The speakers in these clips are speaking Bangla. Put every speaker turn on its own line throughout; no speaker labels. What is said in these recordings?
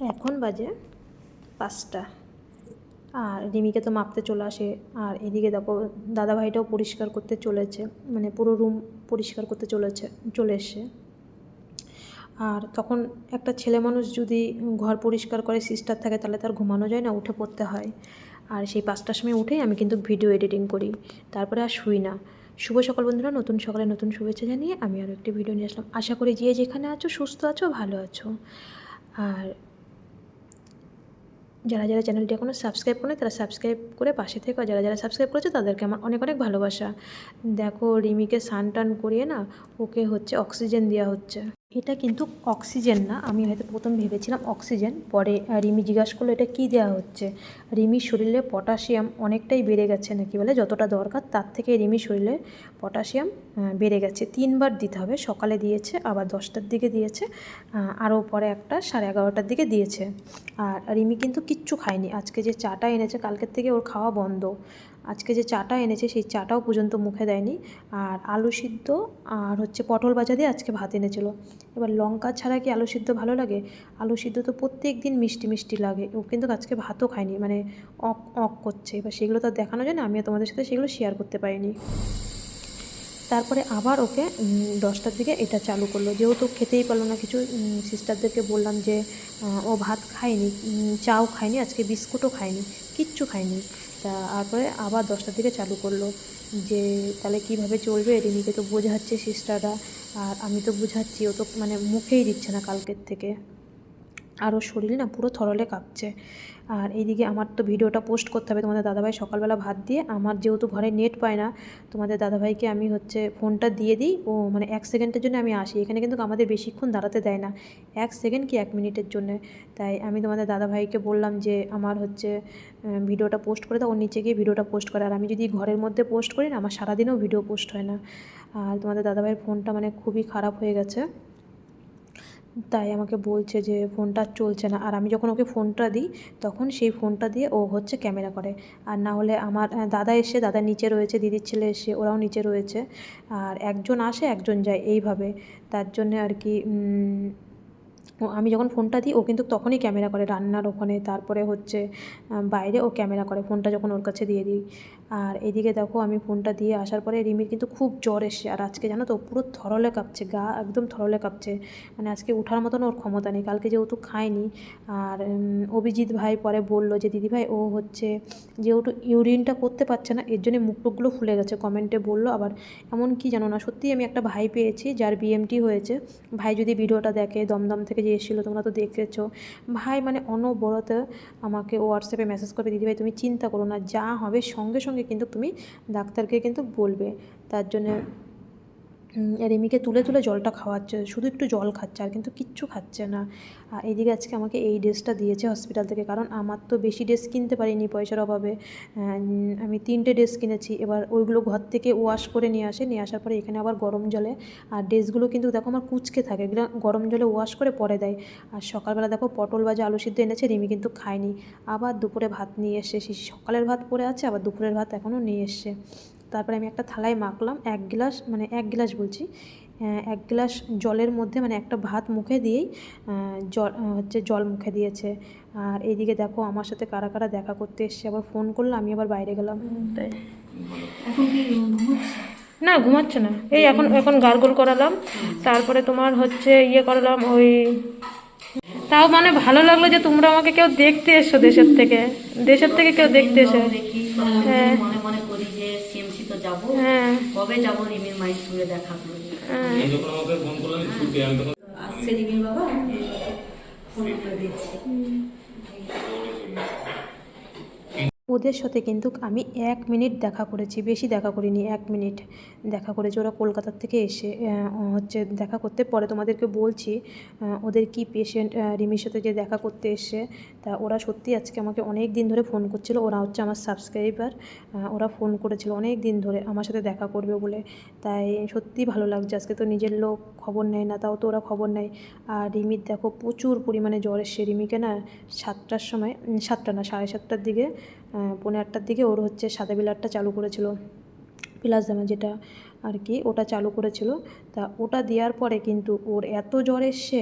এখন বাজে পাঁচটা। আর রিমিকে তো মাপতে চলে আসে। আর এদিকে দেখো, দাদাভাইটাও পরিষ্কার করতে চলেছে। মানে পুরো রুম পরিষ্কার করতে চলেছে, চলে এসে আর তখন একটা ছেলে মানুষ যদি ঘর পরিষ্কার করে, সিস্টার থাকে, তাহলে তার ঘুমানো যায় না, উঠে পড়তে হয়। আর সেই পাঁচটার সময় উঠেই আমি কিন্তু ভিডিও এডিটিং করি। তারপরে আর শুই না। শুভ সকাল বন্ধুরা, নতুন সকালে নতুন শুভেচ্ছা জানিয়ে আমি আরও একটি ভিডিও নিয়ে আসলাম। আশা করি যে যেখানে আছো, সুস্থ আছো, ভালো আছো। আর যারা যারা চ্যানেলটি এখনও সাবস্ক্রাইব করে তারা সাবস্ক্রাইব করে পাশে থেকে যারা যারা সাবস্ক্রাইব করেছে, তাদেরকে আমার অনেক অনেক ভালোবাসা। দেখো, রিমিকে সান টান করিয়ে না, ওকে হচ্ছে অক্সিজেন দেওয়া হচ্ছে। এটা কিন্তু অক্সিজেন না। আমি হয়তো প্রথম ভেবেছিলাম অক্সিজেন, পরে রিমি জিজ্ঞাসা করল, এটা কী দেওয়া হচ্ছে? রিমির শরীরে পটাশিয়াম অনেকটাই বেড়ে গেছে নাকি বলে? যতটা দরকার, তার থেকে রিমির শরীরে পটাশিয়াম বেড়ে গেছে। তিনবার দিতে হবে। সকালে দিয়েছে, আবার দশটার দিকে দিয়েছে আরও পরে একটা সাড়ে এগারোটার দিকে দিয়েছে। আর রিমি কিন্তু কিচ্ছু খায়নি। আজকে যে চাটা এনেছে, কালকের থেকে ওর খাওয়া বন্ধ। আজকে যে চাটা এনেছে সেই চাটাও পর্যন্ত মুখে দেয়নি। আর আলু সিদ্ধ আর হচ্ছে পটল ভাজা দিয়ে আজকে ভাত এনেছিল। এবার লঙ্কা ছাড়া কি আলু সিদ্ধ ভালো লাগে? আলু সিদ্ধ তো প্রত্যেক দিন মিষ্টি মিষ্টি লাগে। ও কিন্তু আজকে ভাতও খায়নি মানে অক অক করছে। এবার সেগুলো তো দেখানো যায় না, আমিও তোমাদের সাথে সেগুলো শেয়ার করতে পারিনি। তারপরে আবার ওকে দশটার দিকে এটা চালু করল। যেহেতু খেতেই পারল না কিছু সিস্টারদেরকে বললাম যে ও ভাত খায়নি চাও খায়নি, আজকে বিস্কুটও খায়নি, কিচ্ছু খায়নি। তারপরে আবার দশটার দিকে চালু করল যে, তাহলে কীভাবে চলবে? রিমিকে তো বোঝাচ্ছে সিস্টাররা। আর আমি তো বোঝাচ্ছি, ও তো মানে মুখেই দিচ্ছে না কালকের থেকে। আর ওর শরীর না পুরো থরলে কাঁপছে। আর এইদিকে আমার তো ভিডিওটা পোস্ট করতে হবে তোমাদের দাদাভাই সকালবেলা ভাত দিয়ে। আমার যেহেতু ঘরে নেট পায় না, তোমাদের দাদাভাইকে আমি হচ্ছে ফোনটা দিয়ে দিই। ও মানে এক সেকেন্ডের জন্য আমি আসি। এখানে কিন্তু আমাদের বেশিক্ষণ দাঁড়াতে দেয় না, এক সেকেন্ড কি এক মিনিটের জন্য। তাই আমি তোমাদের দাদাভাইকে বললাম যে আমার হচ্ছে ভিডিওটা পোস্ট করে দাও, ওর নিচে গিয়ে ভিডিওটা পোস্ট করে। আর আমি যদি ঘরের মধ্যে পোস্ট করি না, আমার সারাদিনেও ভিডিও পোস্ট হয় না। আর তোমাদের দাদাভাইয়ের ফোনটা মানে খুবই খারাপ হয়ে গেছে। তাই আমাকে বলছে যে ফোনটা চলছে না। আর আমি যখন ওকে ফোনটা দিই, তখন সেই ফোনটা দিয়ে ও হচ্ছে ক্যামেরা করে। আর না হলে আমার দাদা এসে, দাদা নিচে রয়েছে, দিদির ছেলে এসে, ওরাও নিচে রয়েছে। আর একজন আসে, একজন যায় এইভাবে। তার জন্যে আর কি আমি যখন ফোনটা দিই, ও কিন্তু তখনই ক্যামেরা করে রান্নার ওখানে। তারপরে হচ্ছে বাইরে ও ক্যামেরা করে, ফোনটা যখন ওর কাছে দিয়ে দিই। আর এদিকে দেখো আমি ফোনটা দিয়ে আসার পরে রিমির কিন্তু খুব জ্বর এসে আর আজকে জানো তো পুরো থরলে কাঁপছে, গা একদম থরলে কাঁপছে। মানে আজকে ওঠার মতন ওর ক্ষমতা নেই। কালকে যেহেতু খায়নি, আর অভিজিৎ ভাই পরে বলল যে, দিদি ভাই, ও হচ্ছে যেহেতু ইউরিনটা করতে পারছে না, এর জন্য মুখ টুকগুলো ফুলে গেছে। কমেন্টে বলল। আবার এমন কি জানো না, সত্যিই আমি একটা ভাই পেয়েছি যার বিএমটি হয়েছে। ভাই যদি ভিডিওটা দেখে, দমদম থেকে যে এসেছিল, তোমরা তো দেখেছ। ভাই মানে অনবরত আমাকে হোয়াটসঅ্যাপে মেসেজ করবে দিদি ভাই, তুমি চিন্তা করো না, যা হবে সঙ্গে সঙ্গে কিন্তু তুমি ডাক্তারকে কিন্তু বলবে। তার জন্যে রিমিকে তুলে তুলে জলটা খাওয়াচ্ছে, শুধু একটু জল খাচ্ছে আর কিন্তু কিচ্ছু খাচ্ছে না। আর এইদিকে আজকে আমাকে এই ড্রেসটা দিয়েছে হসপিটাল থেকে, কারণ আমার তো বেশি ড্রেস কিনতে পারিনি পয়সার অভাবে। আমি তিনটে ড্রেস কিনেছি, এবার ওইগুলো ঘর থেকে ওয়াশ করে নিয়ে আসে, নিয়ে আসার পরে এখানে আবার গরম জলে। আর ড্রেসগুলো কিন্তু দেখো আমার কুচকে থাকে গরম জলে ওয়াশ করে পরে দেয়। আর সকালবেলা দেখো পটল ভাজা, আলু সিদ্ধ এনেছে, রিমি কিন্তু খায়নি। আবার দুপুরে ভাত নিয়ে এসে সেই সকালের ভাত পড়ে আছে, আবার দুপুরের ভাত এখনও নিয়ে এসছে। তারপরে আমি একটা থালায় মাখলাম এক গ্লাস মানে এক গ্লাস বলছি এক গ্লাস জলের মধ্যে মানে একটা ভাত মুখে দিয়েই জল হচ্ছে জল মুখে দিয়েছে। আর এইদিকে দেখো আমার সাথে কারা কারা দেখা করতে এসছে আবার ফোন করল আমি আবার বাইরে গেলাম। তাই।
এখন কি
না ঘুমাচ্ছে না। এই এখন এখন গার্গল করালাম। তারপরে তোমার হচ্ছে ইয়ে করালাম ওই তাও মানে ভালো লাগল যে তোমরা আমাকে কেউ দেখতে এসছো দেশের থেকে। দেশের থেকে কেউ দেখতে এসে। হ্যাঁ।
মনে মনে করি যে সিএমসি তো যাব
হ্যাঁ
কবে যাব রিমির মায়ের সঙ্গে দেখা করব
হ্যাঁ।
আমি যখন আমাকে ফোন করলাম ছুটি আমি তখন
আসছে রিমির বাবা ফোন করে দিচ্ছি
ওদের সাথে কিন্তু আমি এক মিনিট দেখা করেছি, বেশি দেখা করিনি, এক মিনিট দেখা করেছি। ওরা কলকাতার থেকে এসে হচ্ছে দেখা করতে, পরে তোমাদেরকে বলছি ওদের কি পেশেন্ট রিমির সাথে যে দেখা করতে এসে, তা ওরা সত্যি আজকে আমাকে অনেক দিন ধরে ফোন করছিল। ওরা হচ্ছে আমার সাবস্ক্রাইবার ওরা ফোন করেছিল অনেক দিন ধরে আমার সাথে দেখা করবে বলে। তাই সত্যি ভালো লাগছে। আজকে তো নিজের লোক খবর নেয় না, তাও তো ওরা খবর নেয়। আর রিমির দেখো প্রচুর পরিমাণে জ্বর এসছে। রিমিকে না সাতটার সময় সাতটা না, সাড়ে সাতটার দিকে পনেরো পৌনে আটটার দিকে ওর হচ্ছে সাদা বিলারটা চালু করেছিল। প্লাজমা যেটা আর কি ওটা চালু করেছিল। তা ওটা দেওয়ার পরে কিন্তু ওর এত জ্বর এসছে,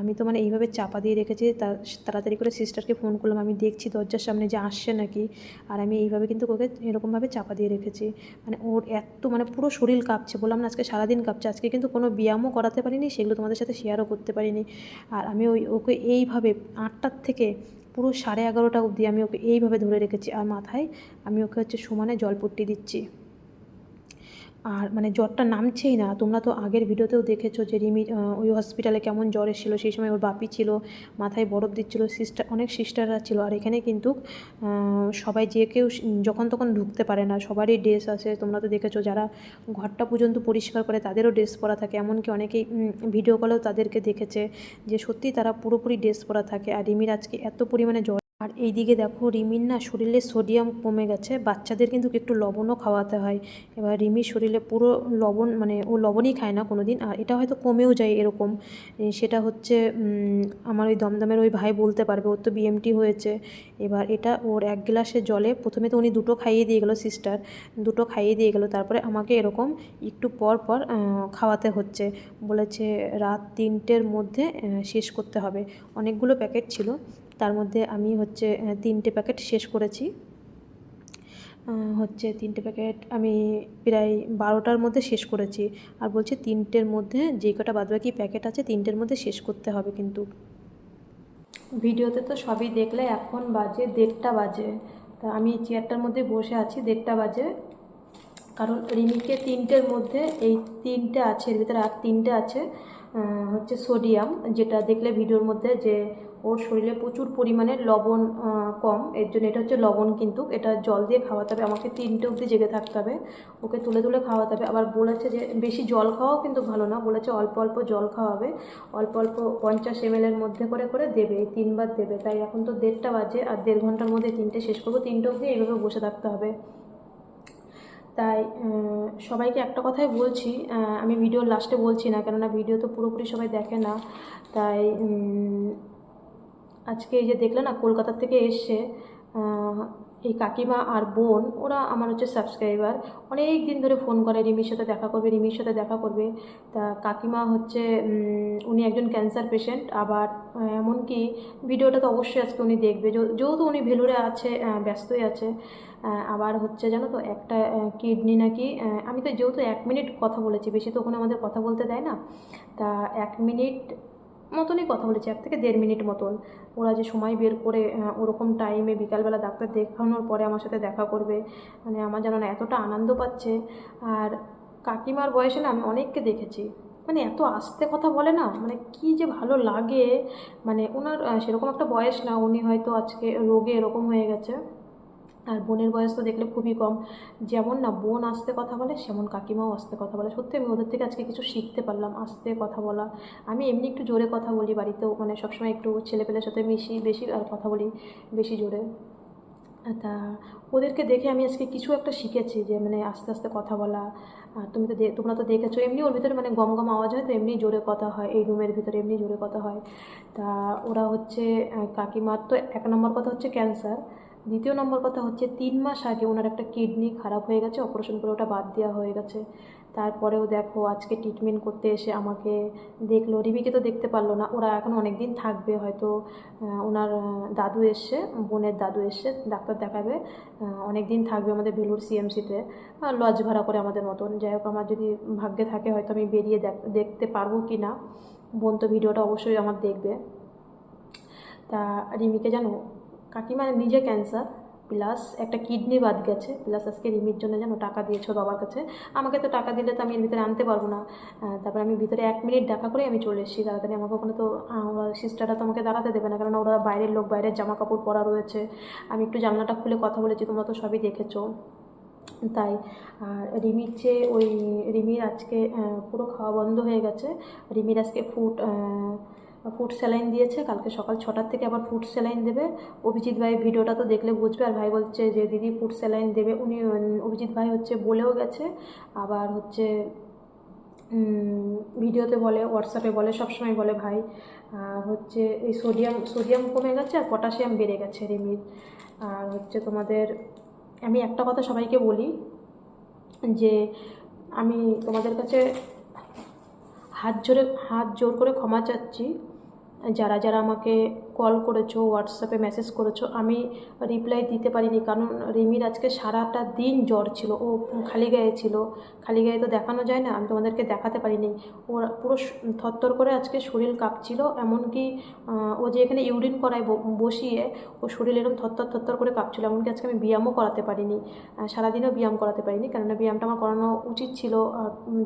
আমি তো মানে এইভাবে চাপা দিয়ে রেখেছি তার তাড়াতাড়ি করে সিস্টারকে ফোন করলাম, আমি দেখছি দরজার সামনে যে আসছে নাকি, আর আমি এইভাবে কিন্তু ওকে এরকমভাবে চাপা দিয়ে রেখেছি। মানে ওর এত মানে পুরো শরীর কাঁপছে, বললাম না আজকে সারাদিন কাঁপছে, আজকে কিন্তু কোনো ব্যায়ামও করাতে পারিনি, সেগুলো তোমাদের সাথে শেয়ারও করতে পারিনি। আর আমি ওই ওকে এইভাবে আটটার থেকে পুরো সাড়ে এগারোটা অবধি আমি ওকে এইভাবে ধরে রেখেছি, আর মাথায় আমি ওকে হচ্ছে সমানে জলপট্টি দিচ্ছি। আর মানে জ্বরটা নামছেই না। তোমরা তো আগের ভিডিওতেও দেখেছ যে রিমি ওই হসপিটালে কেমন জ্বর এসেছিল, সেই সময় ওর বাপি ছিল, মাথায় বরফ দিচ্ছিল সিস্টার অনেক সিস্টাররা ছিল। আর এখানে কিন্তু সবাই যে কেউ যখন তখন ঢুকতে পারে না। সবারই ড্রেস আছে। তোমরা তো দেখেছ যারা ঘরটা পর্যন্ত পরিষ্কার করে তাদেরও ড্রেস পরা থাকে। এমনকি অনেকেই ভিডিও কলেও তাদেরকে দেখেছে যে সত্যি তারা পুরোপুরি ড্রেস পরা থাকে। আর রিমির আজকে এত পরিমাণে জ্বর আর এইদিকে দেখো রিমির না শরীরে সোডিয়াম কমে গেছে, বাচ্চাদের কিন্তু একটু লবণও খাওয়াতে হয়। এবার রিমির শরীরে পুরো লবণ মানে ও লবণই খায় না কোনো দিন আর এটা হয়তো কমেও যায় এরকম। সেটা হচ্ছে আমার ওই দমদমের ওই ভাই বলতে পারবে, ওর তো বিএমটি হয়েছে। এবার এটা ওর এক গ্লাসে জলে, প্রথমে তো উনি দুটো খাইয়ে দিয়ে গেলো সিস্টার, দুটো খাইয়ে দিয়ে গেলো, তারপরে আমাকে এরকম একটু পর পর খাওয়াতে হচ্ছে। বলেছে রাত তিনটের মধ্যে শেষ করতে হবে। অনেকগুলো প্যাকেট ছিল। তার মধ্যে আমি হচ্ছে তিনটে প্যাকেট শেষ করেছি। হচ্ছে তিনটে প্যাকেট আমি প্রায় বারোটার মধ্যে শেষ করেছি। আর বলছে তিনটের মধ্যে যে কটা বাদবাকি প্যাকেট আছে, তিনটের মধ্যে শেষ করতে হবে কিন্তু। ভিডিওতে তো সবই দেখলে এখন বাজে দেড়টা বাজে। তা আমি চেয়ারটার মধ্যে বসে আছি, দেড়টা বাজে। কারণ রিমিকে তিনটের মধ্যে, এই তিনটে আছে, এর ভিতরে আর তিনটে আছে। হচ্ছে সোডিয়াম, যেটা দেখলে ভিডিওর মধ্যে যে ওর শরীরে প্রচুর পরিমাণে লবণ কম। এর জন্য এটা হচ্ছে লবণ কিন্তু। এটা জল দিয়ে খাওয়াতে হবে। আমাকে তিনটে অবধি জেগে থাকতে হবে। ওকে তুলে তুলে খাওয়াতে হবে। আবার বলেছে যে বেশি জল খাওয়াও কিন্তু ভালো না। বলেছে অল্প অল্প জল খাওয়াবে। অল্প অল্প পঞ্চাশ এম এর মধ্যে করে করে দেবে। তিনবার দেবে। তাই এখন তো দেড়টা বাজে আর দেড় ঘণ্টার মধ্যে তিনটে শেষ করব। তিনটে অবধি এইভাবে বসে থাকতে হবে। তাই সবাইকে একটা কথাই বলছি আমি ভিডিও লাস্টে বলছি না কেননা ভিডিও তো পুরোপুরি সবাই দেখে না। তাই আজকে এই যে দেখলে না কলকাতা থেকে আহ, এই কাকিমা আর বোন, ওরা আমার হচ্ছে সাবস্ক্রাইবার অনেক দিন ধরে ফোন করে, রিমির সাথে দেখা করবে, রিমির সাথে দেখা করবে। তা কাকিমা হচ্ছে উনি একজন ক্যান্সার পেশেন্ট আবার এমনকি ভিডিওটা তো অবশ্যই আজকে উনি দেখবে। যেহেতু উনি ভেলুরে আছে ব্যস্তই আছে। আবার হচ্ছে জানো তো, একটা কিডনি নাকি আমি তো যেহেতু এক মিনিট কথা বলেছি, বেশি তো ওখানে আমাদের কথা বলতে দেয় না। তা এক মিনিট মতনই কথা বলেছি, এক থেকে দেড় মিনিট মতন। ওরা যে সময় বের করে ওরকম টাইমে বিকালবেলা ডাক্তার দেখানোর পরে আমার সাথে দেখা করবে মানে আমার যেন না এতটা আনন্দ পাচ্ছে। আর কাকিমার বয়সে না আমি অনেককে দেখেছি মানে এত আস্তে কথা বলে না মানে কি যে ভালো লাগে। মানে ওনার সেরকম একটা বয়স না, উনি হয়তো আজকে রোগে এরকম হয়ে গেছে। আর বোনের বয়স তো দেখলে খুবই কম। যেমন না বোন আসতে কথা বলে, সেমন কাকিমাও আসতে কথা বলে। সত্যি আমি ওদের থেকে আজকে কিছু শিখতে পারলাম, আস্তে কথা বলা। আমি এমনি একটু জোরে কথা বলি বাড়িতেও মানে সবসময় একটু ছেলেপেলের সাথে মিশি, বেশি আর কথা বলি বেশি জোরে। তা ওদেরকে দেখে আমি আজকে কিছু একটা শিখেছি যে মানে আস্তে আস্তে কথা বলা। তুমি তো তোমরা তো দেখেছ, এমনি ওর ভিতরে মানে গম গম আওয়াজ হয় তো এমনি জোরে কথা হয়, এই রুমের ভিতরে এমনি জোরে কথা হয়। তা ওরা হচ্ছে কাকিমার তো এক নম্বর কথা হচ্ছে ক্যান্সার। দ্বিতীয় নম্বর কথা হচ্ছে, তিন মাস আগে ওনার একটা কিডনি খারাপ হয়ে গেছে অপারেশন করে ওটা বাদ দেওয়া হয়ে গেছে। তারপরেও দেখো, আজকে ট্রিটমেন্ট করতে এসে আমাকে দেখল, রিমিকে তো দেখতে পারল না, ওরা এখন অনেক দিন থাকবে, হয়তো ওনার দাদু এসছে, বোনের দাদু এসছে, ডাক্তার দেখাবে অনেক দিন থাকবে আমাদের ভেলুর সিএমসিতে লজ ভাড়া করে আমাদের মতন। যাই হোক, আমার যদি ভাগ্যে থাকে, হয়তো আমি বেরিয়ে দেখ- দেখতে পারব কি না। বোন তো ভিডিওটা অবশ্যই আমার দেখবে। তা, রিমিকে জানো কাকিমার নিজে ক্যান্সার প্লাস একটা কিডনি বাদ গেছে প্লাস আজকে রিমির জন্য যেন টাকা দিয়েছ বাবার কাছে। আমাকে তো টাকা দিলে তো আমি এর ভিতরে আনতে পারব না। তারপর আমি ভিতরে এক মিনিট দেখা করে আমি চলে এসেছি। তাড়াতাড়ি আমাকে ওখানে তো সিস্টাররা তো আমাকে দাঁড়াতে দেবে না কারণ ওরা বাইরের লোক, বাইরের জামা কাপড় পরা রয়েছে। আমি একটু জানলাটা খুলে কথা বলেছি, তোমরা তো সবই দেখেছ। তাই, আর রিমির যে ওই, রিমির আজকে পুরো খাওয়া বন্ধ হয়ে গেছে। রিমির আজকে ফুড ফুড স্যালাইন দিয়েছে। কালকে সকাল ছটার থেকে আবার ফুড স্যালাইন দেবে। অভিজিৎ ভাই ভিডিওটা তো দেখলে বুঝবে। আর ভাই বলছে যে, দিদি ফুড স্যালাইন দেবে। উনি অভিজিৎ ভাই হচ্ছে বলেও গেছে। আবার হচ্ছে ভিডিওতে বলে হোয়াটসঅ্যাপে বলে, সবসময় বলে ভাই হচ্ছে এই সোডিয়াম সোডিয়াম কমে গেছে আর পটাশিয়াম বেড়ে গেছে রিমির। আর হচ্ছে তোমাদের, আমি একটা কথা সবাইকে বলি, যে আমি তোমাদের কাছে হাত জোরে, হাত জোর করে ক্ষমা চাচ্ছি। যারা যারা আমাকে কল করেছ হোয়াটসঅ্যাপে মেসেজ করেছ, আমি রিপ্লাই দিতে পারিনি। কারণ রিমির আজকে সারাটা দিন জ্বর ছিল, ও খালি গায়ে ছিল। খালি গায়ে তো দেখানো যায় না, আমি তোমাদেরকে দেখাতে পারিনি। ওর পুরো থরথর করে আজকে শরীর কাঁপছিল, এমনকি ও যে এখানে ইউরিন করায় বসিয়ে, ও শরীর এরকম থরথর থরথর করে কাঁপছিল, এমনকি আজকে আমি ব্যায়ামও করাতে পারিনি। সারাদিনও ব্যায়াম করাতে পারিনি, কেননা ব্যায়ামটা আমার করানো উচিত ছিল।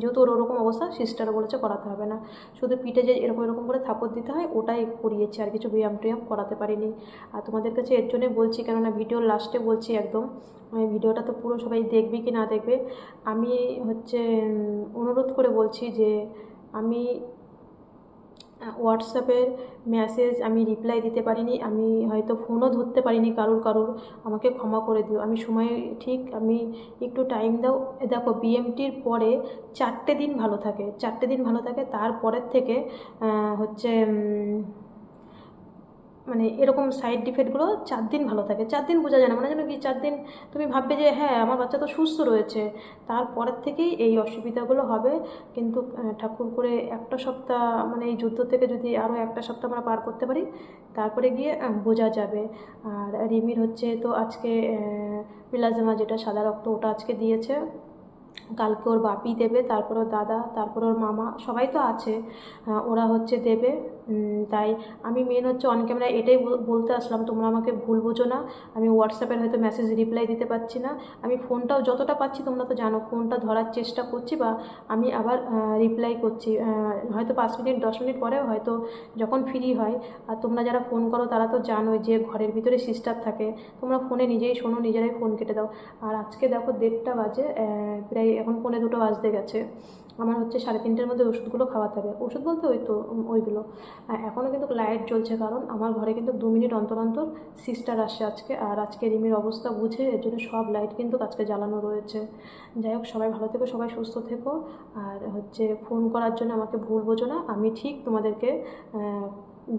যেহেতু ওর ওরকম অবস্থা সিস্টারও বলেছে করাতে হবে না। শুধু পিঠে যে এরকম এরকম করে থাপড় দিতে হয়, ওটাই করিয়েছে, আর কিছু ব্যায়াম ট্যায়াম করাতে পারিনি। আর তোমাদের কাছে এর জন্যই বলছি, কেননা ভিডিওর লাস্টে বলছি একদম। ভিডিওটা তো পুরো সবাই দেখবে কি না দেখবে। আমি হচ্ছে অনুরোধ করে বলছি যে, আমি হোয়াটসঅ্যাপের মেসেজ আমি রিপ্লাই দিতে পারিনি। আমি হয়তো ফোনও ধরতে পারিনি কারুর কারুর। আমাকে ক্ষমা করে দিও। আমি সময়, ঠিক, আমি একটু টাইম দাও। দেখো বিএমটির পরে চারটে দিন ভালো থাকে। চারটে দিন ভালো থাকে। তারপরের থেকে হচ্ছে মানে এরকম সাইড ডিফেক্টগুলো চার দিন ভালো থাকে। চার দিন বোঝা যায় না। মানে যেন কি চার দিন তুমি ভাববে যে হ্যাঁ আমার বাচ্চা তো সুস্থ রয়েছে। তারপরের থেকেই এই অসুবিধাগুলো হবে। কিন্তু ঠাকুর করে একটা সপ্তাহ মানে এই যুদ্ধ থেকে যদি আরও একটা সপ্তাহ আমরা পার করতে পারি, তারপরে গিয়ে বোঝা যাবে। আর রিমির হচ্ছে তো আজকে প্লাজমা যেটা সাদা রক্ত ওটা আজকে দিয়েছে। কালকে ওর বাপি দেবে, তারপর ওর দাদা, তারপর ওর মামা, সবাই তো আছে। ওরা হচ্ছে দেবে। তাই আমি মেন হচ্ছে অন ক্যামেরা এটাই বলতে আসলাম, তোমরা আমাকে ভুল বোঝো না। আমি হোয়াটসঅ্যাপের হয়তো মেসেজ রিপ্লাই দিতে পারছি না। আমি ফোনটাও যতটা পাচ্ছি তোমরা তো জানো, ফোনটা ধরার চেষ্টা করছি বা আমি আবার রিপ্লাই করছি। হয়তো পাঁচ মিনিট, দশ মিনিট পরেও হয়তো যখন ফ্রি হয়, আর তোমরা যারা ফোন করো তারা তো জানোই যে ঘরের ভিতরে সিস্টার থাকে। তোমরা ফোনে নিজেই শোনো, নিজেরাই ফোন কেটে দাও। আর আজকে দেখো দেড়টা বাজে প্রায় এখন পৌনে দুটো বাজতে গেছে। আমার হচ্ছে সাড়ে তিনটের মধ্যে ওষুধগুলো খাওয়াতে হবে। ওষুধ বলতে ওই তো ওইগুলো। আর এখনও কিন্তু লাইট জ্বলছে কারণ আমার ঘরে কিন্তু দু মিনিট অন্তর অন্তর সিস্টার আসছে আজকে। আর আজকে রিমির অবস্থা বুঝে এর জন্য সব লাইট কিন্তু আজকে জ্বালানো রয়েছে। যাই হোক, সবাই ভালো থেকো, সবাই সুস্থ থেকো। আর হচ্ছে ফোন করার জন্য আমাকে ভুল বোঝো না। আমি ঠিক তোমাদেরকে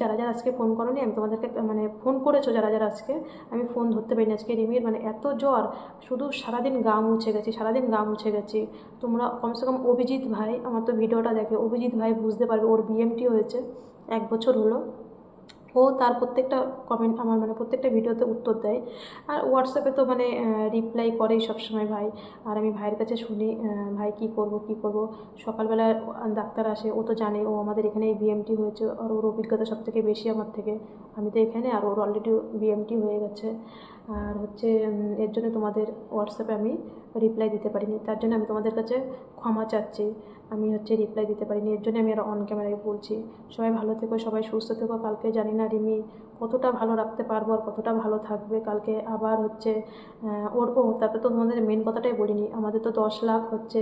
যারা যারা আজকে ফোন করোনি, আমি তোমাদেরকে মানে ফোন করেছ যারা যারা আজকে, আমি ফোন ধরতে পারিনি আজকে রিমির। মানে এত জ্বর, শুধু সারাদিন গা মুছে গেছি, সারাদিন গা মুছে গেছি। তোমরা কমসে কম অভিজিৎ ভাই, আমার তো ভিডিওটা দেখে অভিজিৎ ভাই বুঝতে পারবে, ওর বিএমটি হয়েছে। এক বছর হলো। ও তার প্রত্যেকটা কমেন্ট আমার মানে প্রত্যেকটা ভিডিওতে উত্তর দেয়। আর হোয়াটসঅ্যাপে তো মানে রিপ্লাই করেই সবসময় ভাই। আর আমি ভাইয়ের কাছে শুনি ভাই কি করব কি করব? সকালবেলা ডাক্তার আসে, ও তো জানে, ও আমাদের এখানে বিএমটি হয়েছে। আর ওর অভিজ্ঞতা সব থেকে বেশি আমার থেকে। আমি তো এখানে, আর ওর অলরেডি বিএমটি হয়ে গেছে। আর হচ্ছে এর জন্য তোমাদের হোয়াটসঅ্যাপে আমি রিপ্লাই দিতে পারিনি। তার জন্য আমি তোমাদের কাছে ক্ষমা চাচ্ছি। আমি হচ্ছে রিপ্লাই দিতে পারিনি, এর জন্য আমি আর অন ক্যামেরায় বলছি। সবাই ভালো থেকো, সবাই সুস্থ থেকো। কালকে জানি না রিমি কতটা ভালো রাখতে পারব আর কতটা ভালো থাকবে। কালকে আবার হচ্ছে ওর, ও, তারপরে তো তোমাদের মেন কথাটাই বলিনি। আমাদের তো দশ লাখ হচ্ছে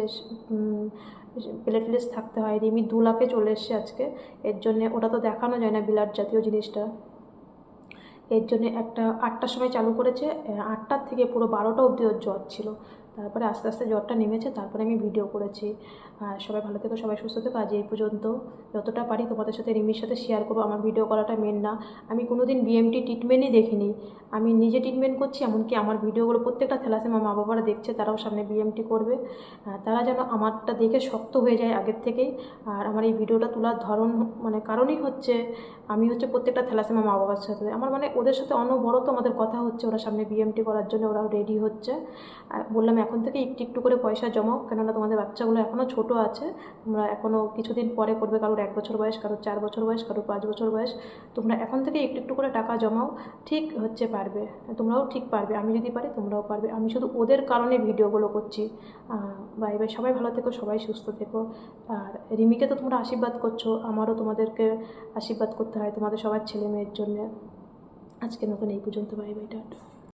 প্লেটলেস থাকতে হয়। রিমি দু লাখে চলে এসছে আজকে। এর জন্যে ওটা তো দেখানো যায় না বিলাট জাতীয় জিনিসটা। এর জন্য একটা আটটার সময় চালু করেছে। আটটার থেকে পুরো বারোটা অবধি ওর জ্বর ছিল। তারপরে আস্তে আস্তে জ্বরটা নেমেছে, তারপরে আমি ভিডিও করেছি। আর সবাই ভালো থেকো, সবাই সুস্থ থেকো। আজ এই পর্যন্ত যতটা পারি তোমাদের সাথে, রিমির সাথে শেয়ার করব। আমার ভিডিও করাটা মেন না। আমি কোনো দিন বিএমটি ট্রিটমেন্টই দেখিনি। আমি নিজে ট্রিটমেন্ট করছি, এমনকি আমার ভিডিওগুলো প্রত্যেকটা থ্যালাসেমা মা বাবারা দেখছে, তারাও সামনে বিএমটি করবে। তারা যেন আমারটা দেখে শক্ত হয়ে যায় আগের থেকেই। আর আমার এই ভিডিওটা তোলার ধরন মানে কারণই হচ্ছে আমি হচ্ছে প্রত্যেকটা থ্যালাসেমা মা বাবার সাথে। আমার মানে ওদের সাথে অনবরত আমাদের কথা হচ্ছে, ওরা সামনে বিএমটি করার জন্য ওরাও রেডি হচ্ছে। আর বললাম এখন থেকে একটু একটু করে পয়সা জমাও। কেননা তোমাদের বাচ্চাগুলো এখনও ছোট আছে। তোমরা এখনও কিছুদিন পরে করবে। কারোর এক বছর বয়স, কারোর চার বছর বয়স, কারোর পাঁচ বছর বয়স। তোমরা এখন থেকে একটু একটু করে টাকা জমাও। ঠিক হচ্ছে পারবে। তোমরাও ঠিক পারবে। আমি যদি পারি, তোমরাও পারবে। আমি শুধু ওদের কারণে ভিডিওগুলো করছি। Bye bye. সবাই ভালো থেকো, সবাই সুস্থ থেকো। আর রিমিকে তো তোমরা আশীর্বাদ করছ। আমারও তোমাদেরকে আশীর্বাদ করতে হয় তোমাদের সবার ছেলে মেয়ের জন্য। আজকে মতন এই পর্যন্ত। Bye bye, tata.